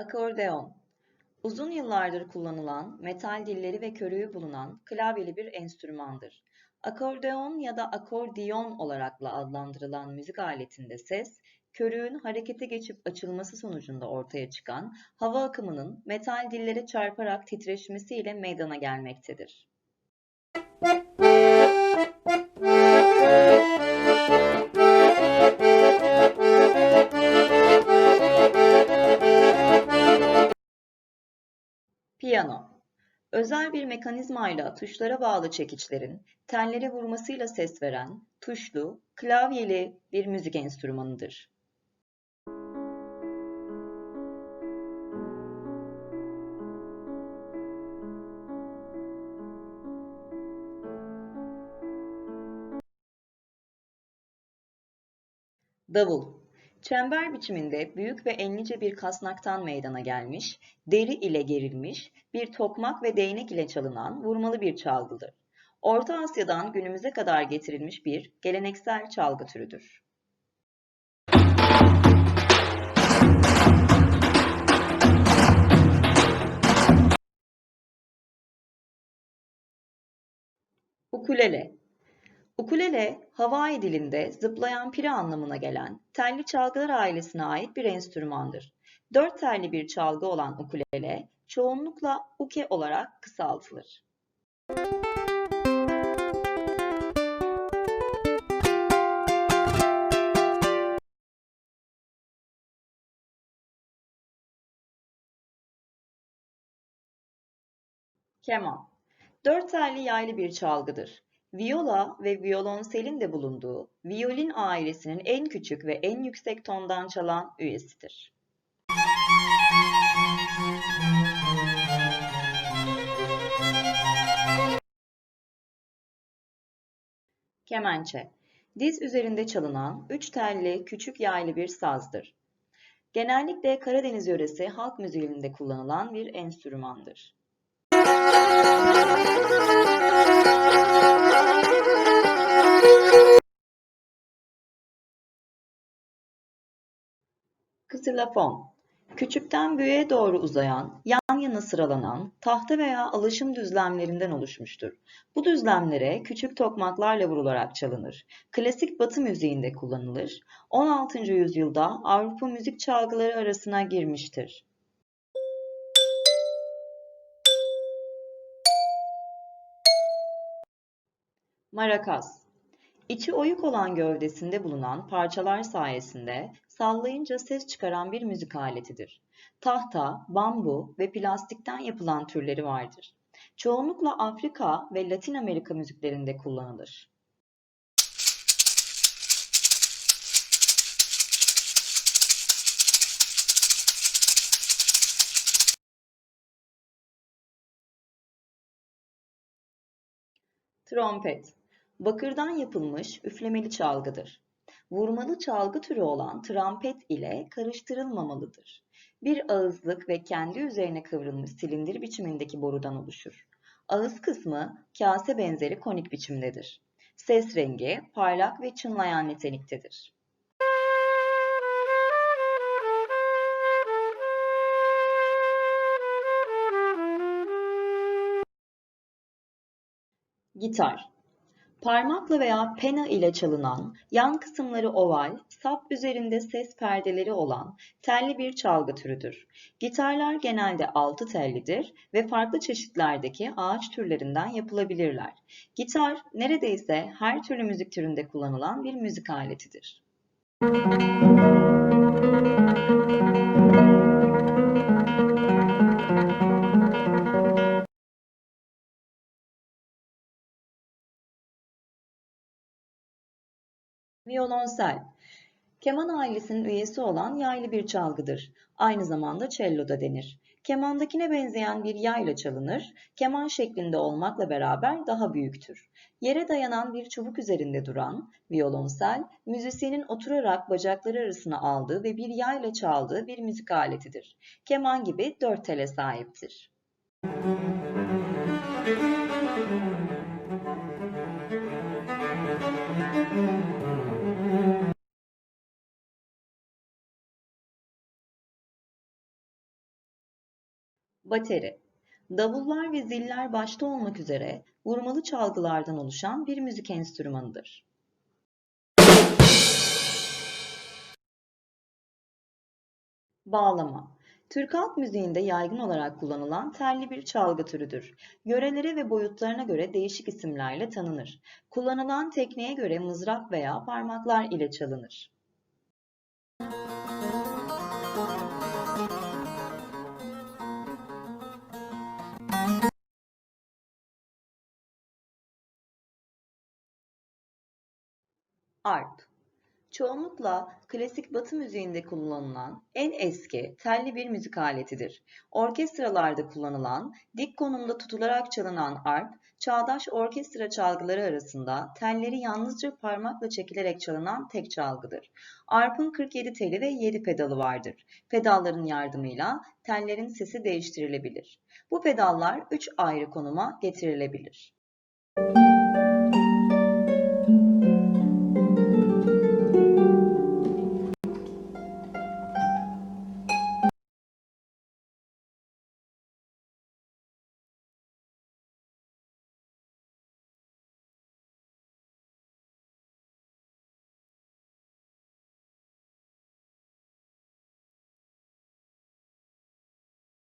Akordeon Uzun yıllardır kullanılan, metal dilleri ve körüğü bulunan klavyeli bir enstrümandır. Akordeon ya da akordiyon olarak da adlandırılan müzik aletinde ses, körüğün harekete geçip açılması sonucunda ortaya çıkan hava akımının metal dillere çarparak titreşmesiyle meydana gelmektedir. Piyano Özel bir mekanizmayla tuşlara bağlı çekiçlerin tellere vurmasıyla ses veren, tuşlu, klavyeli bir müzik enstrümanıdır. Davul Çember biçiminde büyük ve enlice bir kasnaktan meydana gelmiş, deri ile gerilmiş, bir tokmak ve değnek ile çalınan vurmalı bir çalgıdır. Orta Asya'dan günümüze kadar getirilmiş bir geleneksel çalgı türüdür. Ukulele Ukulele, Hawaii dilinde zıplayan pire anlamına gelen telli çalgılar ailesine ait bir enstrümandır. Dört telli bir çalgı olan ukulele, çoğunlukla uke olarak kısaltılır. Keman Dört telli yaylı bir çalgıdır. Viola ve violonselin de bulunduğu violin ailesinin en küçük ve en yüksek tondan çalan üyesidir. Kemençe Diz üzerinde çalınan üç telli küçük yaylı bir sazdır. Genellikle Karadeniz yöresi halk müziğinde kullanılan bir enstrümandır. Ksilafon Küçükten büyüğe doğru uzayan, yan yana sıralanan, tahta veya alaşım düzlemlerinden oluşmuştur. Bu düzlemlere küçük tokmaklarla vurularak çalınır. Klasik Batı müziğinde kullanılır. 16. yüzyılda Avrupa müzik çalgıları arasına girmiştir. Marakas İçi oyuk olan gövdesinde bulunan parçalar sayesinde sallayınca ses çıkaran bir müzik aletidir. Tahta, bambu ve plastikten yapılan türleri vardır. Çoğunlukla Afrika ve Latin Amerika müziklerinde kullanılır. Trompet Bakırdan yapılmış üflemeli çalgıdır. Vurmalı çalgı türü olan trampet ile karıştırılmamalıdır. Bir ağızlık ve kendi üzerine kıvrılmış silindir biçimindeki borudan oluşur. Ağız kısmı kase benzeri konik biçimdedir. Ses rengi parlak ve çınlayan niteliktedir. Gitar Parmakla veya pena ile çalınan, yan kısımları oval, sap üzerinde ses perdeleri olan telli bir çalgı türüdür. Gitarlar genelde altı tellidir ve farklı çeşitlerdeki ağaç türlerinden yapılabilirler. Gitar neredeyse her türlü müzik türünde kullanılan bir müzik aletidir. Violonsel Keman ailesinin üyesi olan yaylı bir çalgıdır. Aynı zamanda cello da denir. Kemandakine benzeyen bir yayla çalınır, keman şeklinde olmakla beraber daha büyüktür. Yere dayanan bir çubuk üzerinde duran violonsel, müzisyenin oturarak bacakları arasına aldığı ve bir yayla çaldığı bir müzik aletidir. Keman gibi dört tele sahiptir. Bateri Davullar ve ziller başta olmak üzere vurmalı çalgılardan oluşan bir müzik enstrümanıdır. Bağlama Türk halk müziğinde yaygın olarak kullanılan telli bir çalgı türüdür. Yörelere ve boyutlarına göre değişik isimlerle tanınır. Kullanılan tekniğe göre mızrak veya parmaklar ile çalınır. Arp Çoğunlukla klasik Batı müziğinde kullanılan en eski telli bir müzik aletidir. Orkestralarda kullanılan, dik konumda tutularak çalınan arp, çağdaş orkestra çalgıları arasında telleri yalnızca parmakla çekilerek çalınan tek çalgıdır. Arp'ın 47 teli ve 7 pedalı vardır. Pedalların yardımıyla tellerin sesi değiştirilebilir. Bu pedallar 3 ayrı konuma getirilebilir.